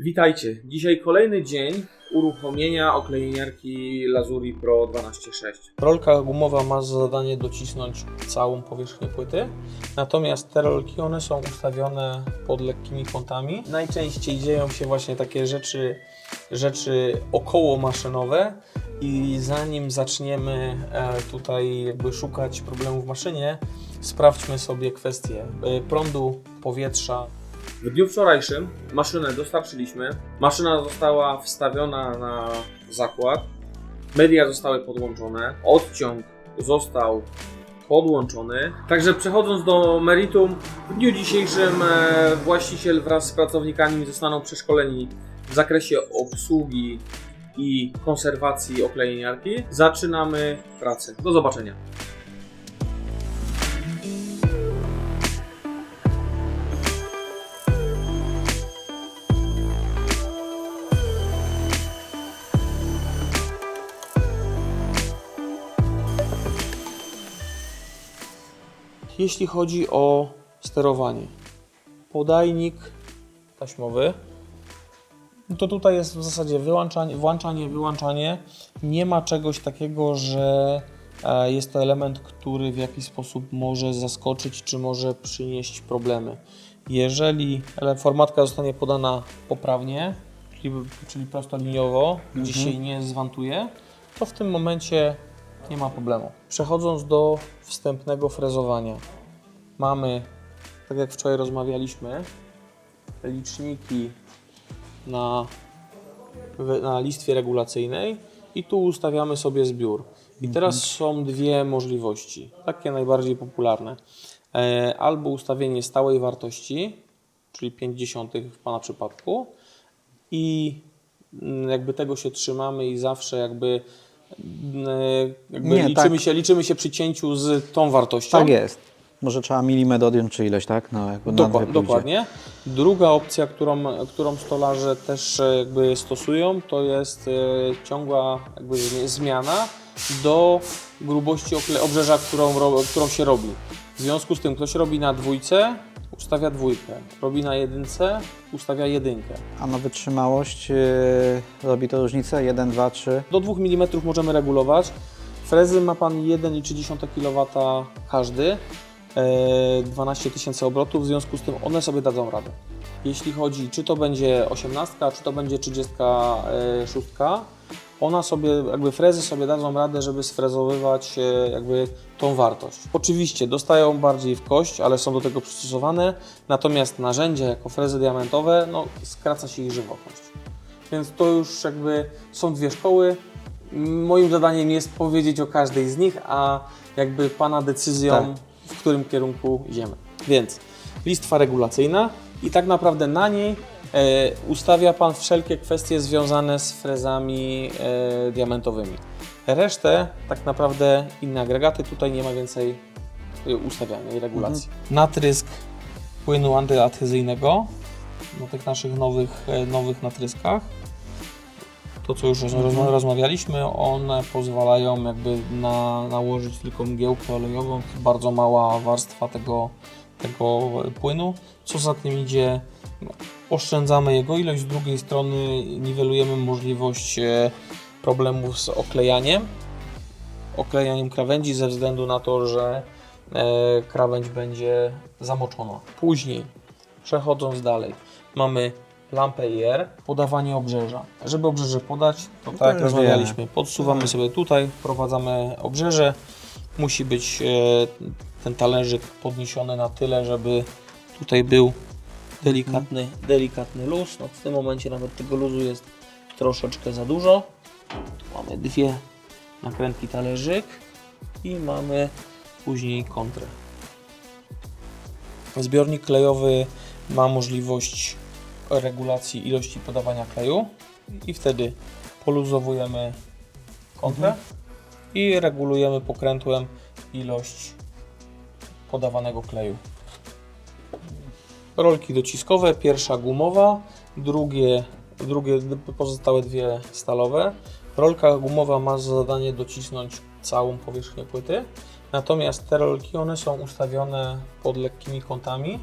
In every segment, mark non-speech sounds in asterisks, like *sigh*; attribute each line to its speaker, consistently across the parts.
Speaker 1: Witajcie. Dzisiaj kolejny dzień uruchomienia oklejeniarki Lazuri Pro 12.6. Rolka gumowa ma za zadanie docisnąć całą powierzchnię płyty, natomiast te rolki one są ustawione pod lekkimi kątami. Najczęściej dzieją się właśnie takie rzeczy, rzeczy okołomaszynowe i zanim zaczniemy e, tutaj jakby szukać problemów w maszynie, sprawdźmy sobie kwestie e, prądu, powietrza, w dniu wczorajszym maszynę dostarczyliśmy. Maszyna została wstawiona na zakład. Media zostały podłączone. Odciąg został podłączony. Także przechodząc do meritum, w dniu dzisiejszym e, właściciel wraz z pracownikami zostaną przeszkoleni w zakresie obsługi i konserwacji oklejeniarki. Zaczynamy pracę. Do zobaczenia. Jeśli chodzi o sterowanie, podajnik taśmowy, no to tutaj jest w zasadzie wyłączanie, włączanie, wyłączanie. Nie ma czegoś takiego, że e, jest to element, który w jakiś sposób może zaskoczyć, czy może przynieść problemy. Jeżeli formatka zostanie podana poprawnie, czyli, czyli prostoliniowo, gdzie się nie zwantuje, to w tym momencie nie ma problemu. Przechodząc do wstępnego frezowania. Mamy, tak jak wczoraj rozmawialiśmy, liczniki na, na listwie regulacyjnej i tu ustawiamy sobie zbiór. I teraz są dwie możliwości, takie najbardziej popularne. E, albo ustawienie stałej wartości, czyli 50 w Pana przypadku i mm, jakby tego się trzymamy i zawsze jakby, jakby
Speaker 2: Nie,
Speaker 1: liczymy,
Speaker 2: tak.
Speaker 1: się, liczymy się przy cięciu z tą wartością.
Speaker 2: Tak jest. Może trzeba milimetr odjąć czy ileś, tak? No, jakby
Speaker 1: Dokła- dokładnie. Druga opcja, którą, którą stolarze też e, jakby stosują, to jest e, ciągła jakby zmi- zmiana do grubości obrzeża, którą, którą się robi. W związku z tym ktoś robi na dwójce, ustawia dwójkę. Robi na jedynce, ustawia jedynkę.
Speaker 2: A na wytrzymałość yy, robi to różnicę? 1, 2, 3.
Speaker 1: Do 2 mm możemy regulować. Frezy ma Pan 1,3 kW każdy, e, 12 tysięcy obrotów, w związku z tym one sobie dadzą radę. Jeśli chodzi, czy to będzie 18, czy to będzie 36, ona sobie, jakby frezy sobie dadzą radę, żeby sfrezowywać e, jakby tą wartość. Oczywiście dostają bardziej w kość, ale są do tego przystosowane, natomiast narzędzia jako frezy diamentowe, no skraca się ich żywotność. Więc to już jakby są dwie szkoły. Moim zadaniem jest powiedzieć o każdej z nich, a jakby Pana decyzją,
Speaker 2: Tak.
Speaker 1: w którym kierunku idziemy. Więc listwa regulacyjna i tak naprawdę na niej ustawia Pan wszelkie kwestie związane z frezami e, diamentowymi. Resztę tak naprawdę inne agregaty, tutaj nie ma więcej e, ustawiania i regulacji. Natrysk płynu antyadhezyjnego na tych naszych nowych, e, nowych natryskach. To, co już rozma- rozmawialiśmy, one pozwalają jakby na, nałożyć tylko mgiełkę olejową, bardzo mała warstwa tego, tego płynu. Co za tym idzie, oszczędzamy jego ilość, z drugiej strony niwelujemy możliwość e, problemów z oklejaniem, oklejaniem krawędzi ze względu na to, że e, krawędź będzie zamoczona. Później, przechodząc dalej, mamy lampę IR, podawanie obrzeża. Żeby obrzeże podać, to tak jak rozmawialiśmy, podsuwamy sobie tutaj, wprowadzamy obrzeże. Musi być e, ten talerzyk podniesiony na tyle, żeby tutaj był delikatny, delikatny luz. No, w tym momencie nawet tego luzu jest troszeczkę za dużo. Mamy dwie nakrętki talerzyk i mamy później kontrę. Zbiornik klejowy ma możliwość regulacji ilości podawania kleju i wtedy poluzowujemy kontrę i regulujemy pokrętłem ilość podawanego kleju. Rolki dociskowe, pierwsza gumowa, drugie, drugie pozostałe dwie stalowe. Rolka gumowa ma za zadanie docisnąć całą powierzchnię płyty, natomiast te rolki one są ustawione pod lekkimi kątami,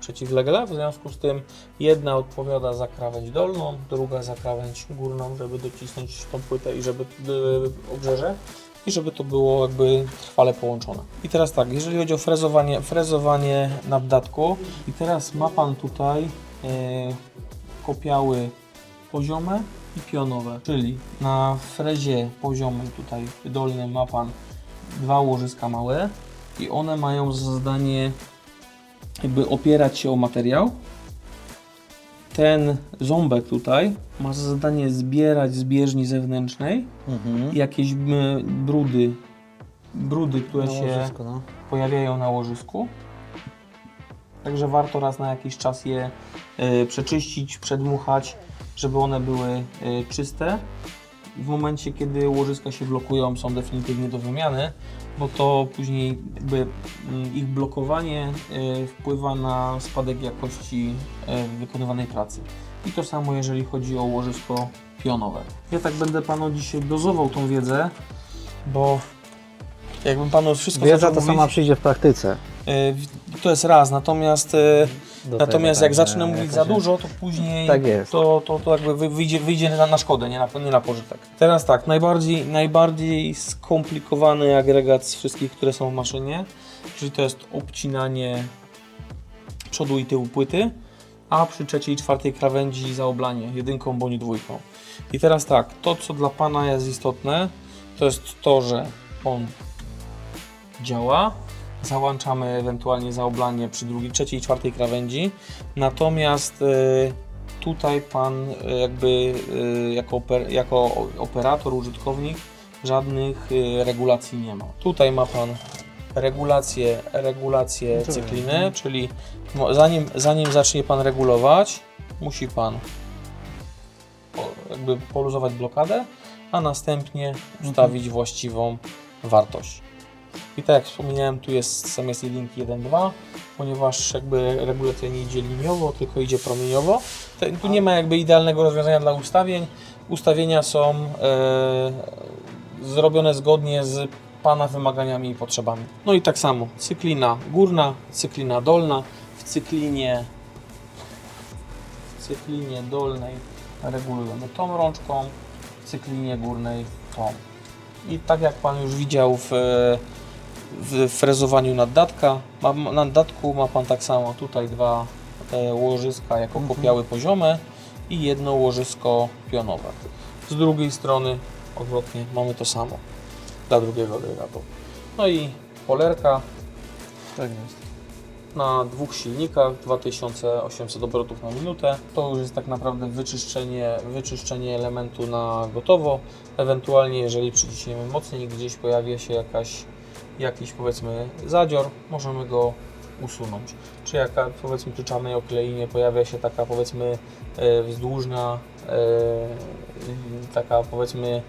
Speaker 1: przeciwlegle, w związku z tym jedna odpowiada za krawędź dolną, druga za krawędź górną, żeby docisnąć tą płytę i żeby yy, obrzeże i żeby to było jakby trwale połączone. I teraz tak, jeżeli chodzi o frezowanie, frezowanie na bdatku i teraz ma Pan tutaj yy, kopiały poziome i pionowe, czyli na frezie poziomej tutaj dolnym ma Pan dwa łożyska małe i one mają za zadanie jakby opierać się o materiał. Ten ząbek tutaj ma za zadanie zbierać z bieżni zewnętrznej
Speaker 2: Mhm.
Speaker 1: jakieś brudy, brudy, które
Speaker 2: No,
Speaker 1: się
Speaker 2: no.
Speaker 1: pojawiają na łożysku. Także warto raz na jakiś czas je e, przeczyścić, przedmuchać, żeby one były e, czyste. W momencie, kiedy łożyska się blokują, są definitywnie do wymiany, bo to później jakby mm, ich blokowanie e, wpływa na spadek jakości e, wykonywanej pracy. I to samo jeżeli chodzi o łożysko pionowe. Ja tak będę Panu dzisiaj dozował tą wiedzę, bo jakbym Panu wszystko
Speaker 2: Wiedza to
Speaker 1: mówić,
Speaker 2: sama przyjdzie w praktyce.
Speaker 1: E, To jest raz, natomiast,
Speaker 2: Do
Speaker 1: natomiast
Speaker 2: tego,
Speaker 1: jak
Speaker 2: tak,
Speaker 1: zacznę mówić za dużo, to później
Speaker 2: Tak
Speaker 1: to, to, to jakby wy- wyjdzie, wyjdzie na, na szkodę, nie na, nie na pożytek. Teraz tak, najbardziej, najbardziej skomplikowany agregat z wszystkich, które są w maszynie, czyli to jest obcinanie przodu i tyłu płyty, a przy trzeciej i czwartej krawędzi zaoblanie jedynką bądź dwójką. I teraz tak, to co dla Pana jest istotne, to jest to, że on działa, załączamy ewentualnie zaoblanie przy drugiej, trzeciej i czwartej krawędzi. Natomiast e, tutaj Pan e, jakby e, jako, oper, jako operator, użytkownik żadnych regulacji nie ma. Tutaj ma Pan regulację, regulację
Speaker 2: No to
Speaker 1: cykliny, czyli zanim, zanim zacznie Pan regulować, musi Pan jakby poluzować blokadę, a następnie ustawić właściwą wartość. I tak jak wspomniałem, tu jest zamiast jedynki 1-2, ponieważ jakby regulacja nie idzie liniowo, tylko idzie promieniowo. Te, tu nie ma jakby idealnego rozwiązania dla ustawień. Ustawienia są e, zrobione zgodnie z Pana wymaganiami i potrzebami. No i tak samo, cyklina górna, cyklina dolna. W cyklinie, w cyklinie dolnej regulujemy tą rączką, w cyklinie górnej tą. I tak jak Pan już widział w, w frezowaniu naddatka, ma, naddatku ma Pan tak samo tutaj dwa e, łożyska jako popiały poziome i jedno łożysko pionowe. Z drugiej strony odwrotnie mamy to samo dla drugiego agregatu. No i polerka
Speaker 2: Tak jest.
Speaker 1: na dwóch silnikach 2800 obrotów na minutę. To już jest tak naprawdę wyczyszczenie, wyczyszczenie elementu na gotowo. Ewentualnie jeżeli przyciśniemy mocniej gdzieś pojawia się jakaś, jakiś powiedzmy zadzior, możemy go usunąć. Czy jaka powiedzmy przy czarnej okleinie pojawia się taka powiedzmy e, wzdłużna e, taka powiedzmy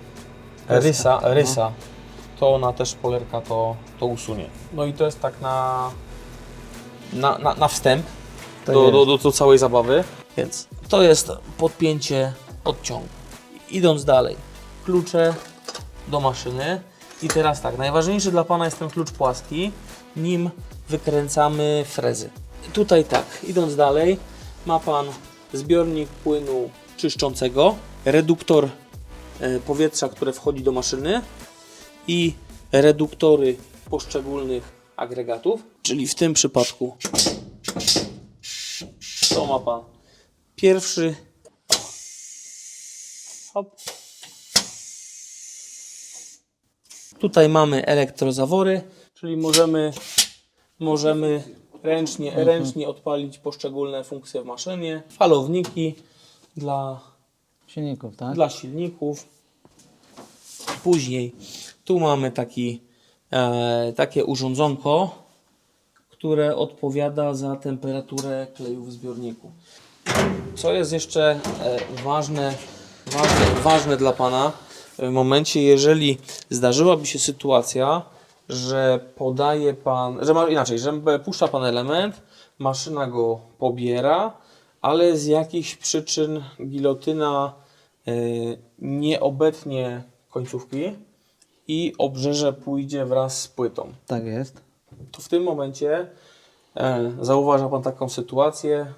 Speaker 1: rysa, rysa to ona też polerka to, to usunie. No i to jest tak na, na, na, na wstęp do, do, do, do całej zabawy. Więc to jest podpięcie odciągu. Idąc dalej, klucze do maszyny. I teraz tak, najważniejszy dla Pana jest ten klucz płaski, nim wykręcamy frezy. Tutaj tak, idąc dalej, ma Pan zbiornik płynu czyszczącego, reduktor e, powietrza, które wchodzi do maszyny i reduktory poszczególnych agregatów, czyli w tym przypadku to ma Pan pierwszy hop. Tutaj mamy elektrozawory, czyli możemy, możemy ręcznie, ręcznie odpalić poszczególne funkcje w maszynie. Falowniki dla
Speaker 2: Silników, tak?
Speaker 1: dla silników. Później tu mamy taki, e, takie urządzonko, które odpowiada za temperaturę kleju w zbiorniku. Co jest jeszcze e, ważne, ważne, ważne dla Pana momencie, jeżeli zdarzyłaby się sytuacja, że podaje Pan, że ma, inaczej, że puszcza Pan element, maszyna go pobiera, ale z jakichś przyczyn gilotyna e, nie obetnie końcówki i obrzeże pójdzie wraz z płytą
Speaker 2: Tak jest.
Speaker 1: to w tym momencie e, zauważa Pan taką sytuację,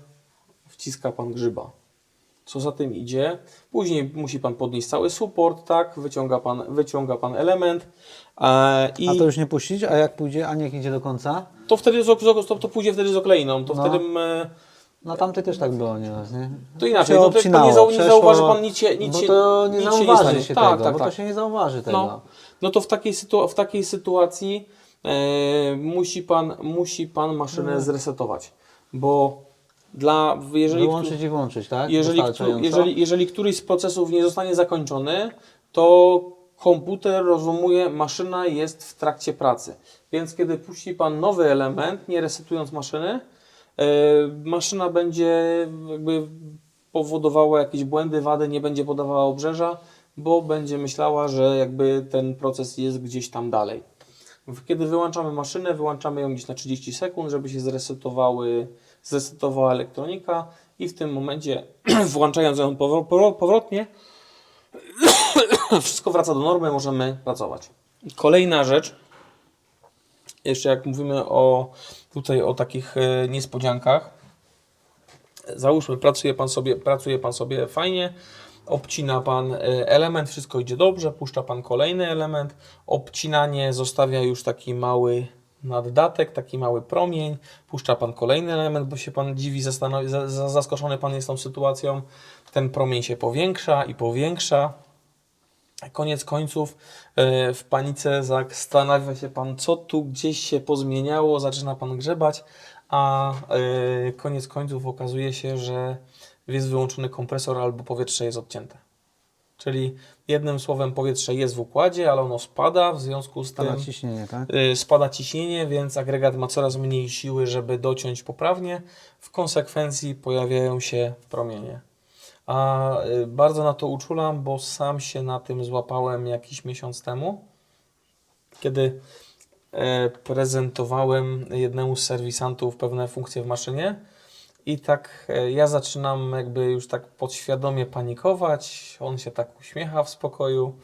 Speaker 1: wciska Pan grzyba. Co za tym idzie? Później musi Pan podnieść cały support, tak? Wyciąga Pan, wyciąga pan element e, i
Speaker 2: A to już nie puścić, a jak pójdzie, a niech idzie do końca?
Speaker 1: to wtedy z, to, to pójdzie wtedy z okleiną. To
Speaker 2: No.
Speaker 1: wtedy e,
Speaker 2: No tamty też tak było nieraz, nie?
Speaker 1: To inaczej, no to- nie zau- nie zauważy pan nic się- nic się-
Speaker 2: to nie
Speaker 1: nic się nie
Speaker 2: zauważy
Speaker 1: stanie.
Speaker 2: się
Speaker 1: Tak,
Speaker 2: tego,
Speaker 1: tak,
Speaker 2: bo
Speaker 1: tak.
Speaker 2: to się nie zauważy tego.
Speaker 1: No, no to w takiej, sytu- w takiej sytuacji e, musi, pan, musi pan maszynę
Speaker 2: No.
Speaker 1: zresetować, bo dla, jeżeli,
Speaker 2: Wyłączyć i włączyć, tak?
Speaker 1: jeżeli, jeżeli, jeżeli któryś z procesów nie zostanie zakończony, to komputer rozumuje, maszyna jest w trakcie pracy. Więc kiedy puści Pan nowy element, nie resetując maszyny, e, maszyna będzie jakby powodowała jakieś błędy, wady, nie będzie podawała obrzeża, bo będzie myślała, że jakby ten proces jest gdzieś tam dalej. Kiedy wyłączamy maszynę, wyłączamy ją gdzieś na 30 sekund, żeby się zresetowały, zresetowała elektronika i w tym momencie, *clears throat* włączając ją powro- powro- powrotnie, *clears throat* wszystko wraca do normy, możemy pracować. Kolejna rzecz, jeszcze jak mówimy o tutaj o takich e, niespodziankach, załóżmy, pracuje pan sobie, pracuje pan sobie fajnie, obcina pan e, element, wszystko idzie dobrze, puszcza pan kolejny element, obcinanie zostawia już taki mały naddatek, taki mały promień, puszcza pan kolejny element, bo się pan dziwi, zaskoczony pan jest tą sytuacją, ten promień się powiększa i powiększa, Koniec końców e, w panice zastanawia się pan, co tu gdzieś się pozmieniało, zaczyna pan grzebać, a e, koniec końców okazuje się, że jest wyłączony kompresor albo powietrze jest odcięte. Czyli jednym słowem powietrze jest w układzie, ale ono spada, w związku z
Speaker 2: Spada
Speaker 1: tym
Speaker 2: ciśnienie, tak?
Speaker 1: y, spada ciśnienie, więc agregat ma coraz mniej siły, żeby dociąć poprawnie. W konsekwencji pojawiają się promienie. A y, bardzo na to uczulam, bo sam się na tym złapałem jakiś miesiąc temu, kiedy e, prezentowałem jednemu z serwisantów pewne funkcje w maszynie. I tak e, ja zaczynam jakby już tak podświadomie panikować. On się tak uśmiecha w spokoju.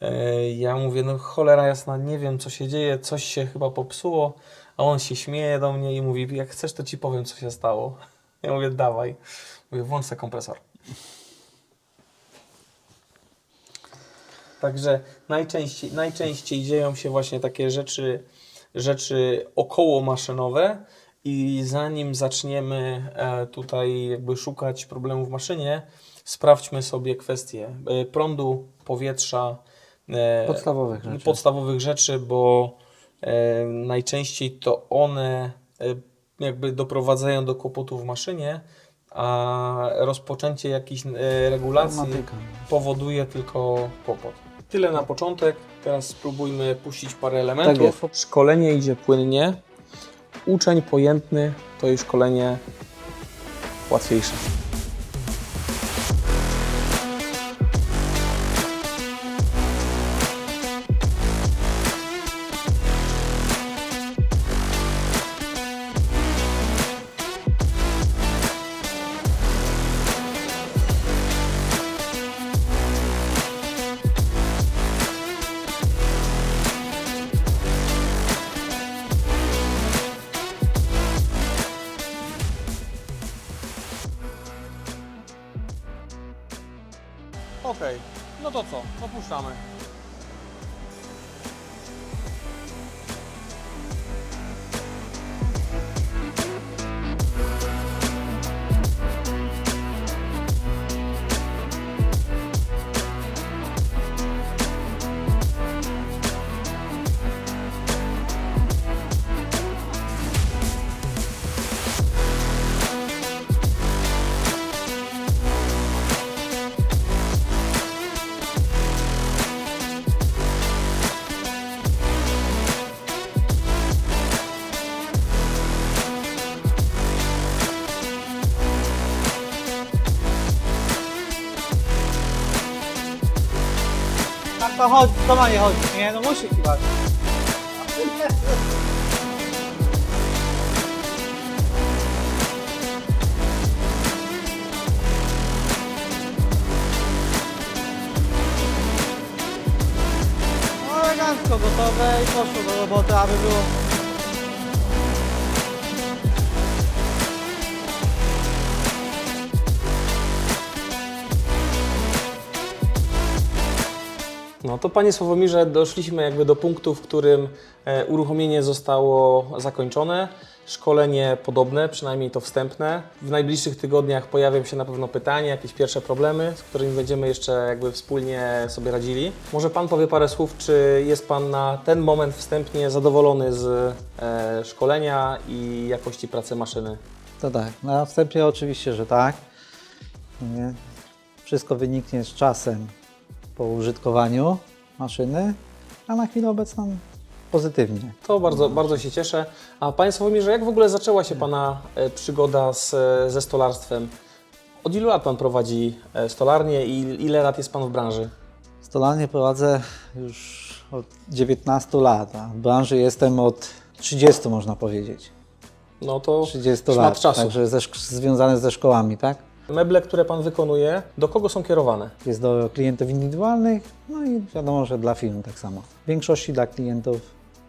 Speaker 1: E, Ja mówię, no cholera jasna, nie wiem co się dzieje, coś się chyba popsuło. A on się śmieje do mnie i mówi, jak chcesz to ci powiem co się stało. *laughs* Ja mówię, dawaj. Mówię, włącz kompresor. Także najczęściej, najczęściej dzieją się właśnie takie rzeczy, rzeczy około maszynowe i zanim zaczniemy e, tutaj jakby szukać problemu w maszynie, sprawdźmy sobie kwestie e, prądu, powietrza, e,
Speaker 2: Podstawowych rzeczy.
Speaker 1: podstawowych rzeczy, bo najczęściej to one jakby doprowadzają do kłopotów w maszynie, a rozpoczęcie jakichś e, regulacji
Speaker 2: Automatyka.
Speaker 1: powoduje tylko kłopot. Tyle na początek. Teraz spróbujmy puścić parę
Speaker 2: Tak
Speaker 1: elementów. Szkolenie idzie płynnie. Uczeń pojętny to już szkolenie łatwiejsze. Okej, no to co? Opuszczamy.
Speaker 3: To chodzi, to nie chodzi, nie? No musi. No elegancko gotowe i poszło do roboty, aby było
Speaker 1: No to Panie Sławomirze, doszliśmy jakby do punktu, w którym e, uruchomienie zostało zakończone. Szkolenie podobne, przynajmniej to wstępne. W najbliższych tygodniach pojawią się na pewno pytania, jakieś pierwsze problemy, z którymi będziemy jeszcze jakby wspólnie sobie radzili. Może Pan powie parę słów, czy jest Pan na ten moment wstępnie zadowolony z e, szkolenia i jakości pracy maszyny?
Speaker 2: To tak, na wstępie oczywiście, że tak. Nie? Wszystko wyniknie z czasem po użytkowaniu maszyny, a na chwilę obecną pozytywnie.
Speaker 1: To bardzo, bardzo się cieszę. A Panie Sławomirze, jak w ogóle zaczęła się Pana e, przygoda z, e, ze stolarstwem? Od ilu lat Pan prowadzi e, stolarnię i ile lat jest Pan w branży?
Speaker 2: Stolarnię prowadzę już od 19 lat, a w branży jestem od 30 można powiedzieć.
Speaker 1: No to
Speaker 2: 30
Speaker 1: szmat
Speaker 2: lat,
Speaker 1: czasu.
Speaker 2: także ze, związane ze szkołami, tak?
Speaker 1: Meble, które Pan wykonuje, do kogo są kierowane?
Speaker 2: Jest do klientów indywidualnych, no i wiadomo, że dla firm tak samo. W większości dla klientów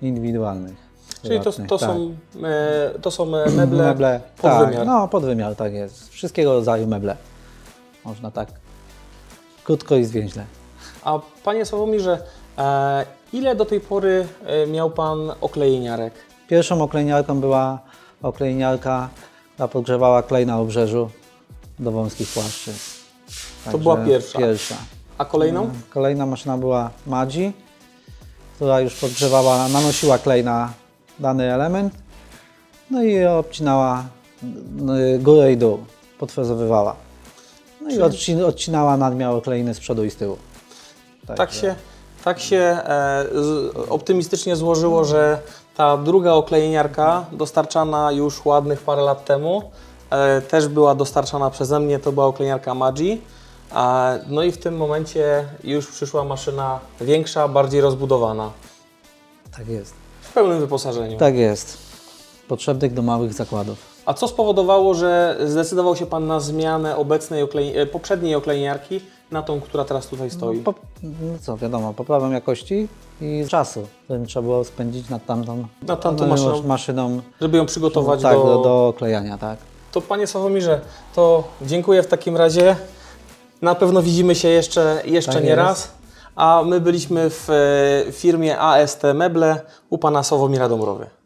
Speaker 2: indywidualnych.
Speaker 1: Czyli to, to,
Speaker 2: tak.
Speaker 1: są, e, to są meble, *clears throat*
Speaker 2: meble
Speaker 1: pod
Speaker 2: tak,
Speaker 1: wymiar.
Speaker 2: No, pod wymiar, tak jest. Wszystkiego rodzaju meble. Można tak krótko i zwięźle.
Speaker 1: A Panie Sławomirze, e, ile do tej pory e, miał Pan oklejeniarek?
Speaker 2: Pierwszą oklejniarką była oklejniarka, która podgrzewała klej na obrzeżu do wąskich płaszczy. Także
Speaker 1: była pierwsza.
Speaker 2: Pierwsza.
Speaker 1: A kolejną?
Speaker 2: Kolejna maszyna była Madzi, która już podgrzewała, nanosiła klej na dany element, no i obcinała y, górę i dół, podfrezowywała. No i odcin, odcinała nadmiar okleiny z przodu i z tyłu.
Speaker 1: Tak się, tak się e, z, optymistycznie złożyło, że ta druga oklejeniarka, dostarczana już ładnych parę lat temu, też była dostarczana przeze mnie, to była oklejeniarka Magi. No i w tym momencie już przyszła maszyna większa, bardziej rozbudowana,
Speaker 2: Tak jest.
Speaker 1: w pełnym wyposażeniu.
Speaker 2: Tak jest. Potrzebnych do małych zakładów.
Speaker 1: A co spowodowało, że zdecydował się Pan na zmianę obecnej oklej, e, poprzedniej oklejeniarki na tą, która teraz tutaj stoi?
Speaker 2: Po, no co, wiadomo, poprawą jakości i czasu, którym trzeba było spędzić nad tamtą,
Speaker 1: Nad tamtą
Speaker 2: no,
Speaker 1: maszyną.
Speaker 2: maszyną
Speaker 1: Żeby ją przygotować
Speaker 2: tak,
Speaker 1: do,
Speaker 2: do, do klejania, tak.
Speaker 1: To Panie Sławomirze, to dziękuję w takim razie. Na pewno widzimy się jeszcze, jeszcze
Speaker 2: Tak
Speaker 1: nie
Speaker 2: jest.
Speaker 1: raz. A my byliśmy w e, firmie AST Meble u Pana Sławomira Dąbrowy.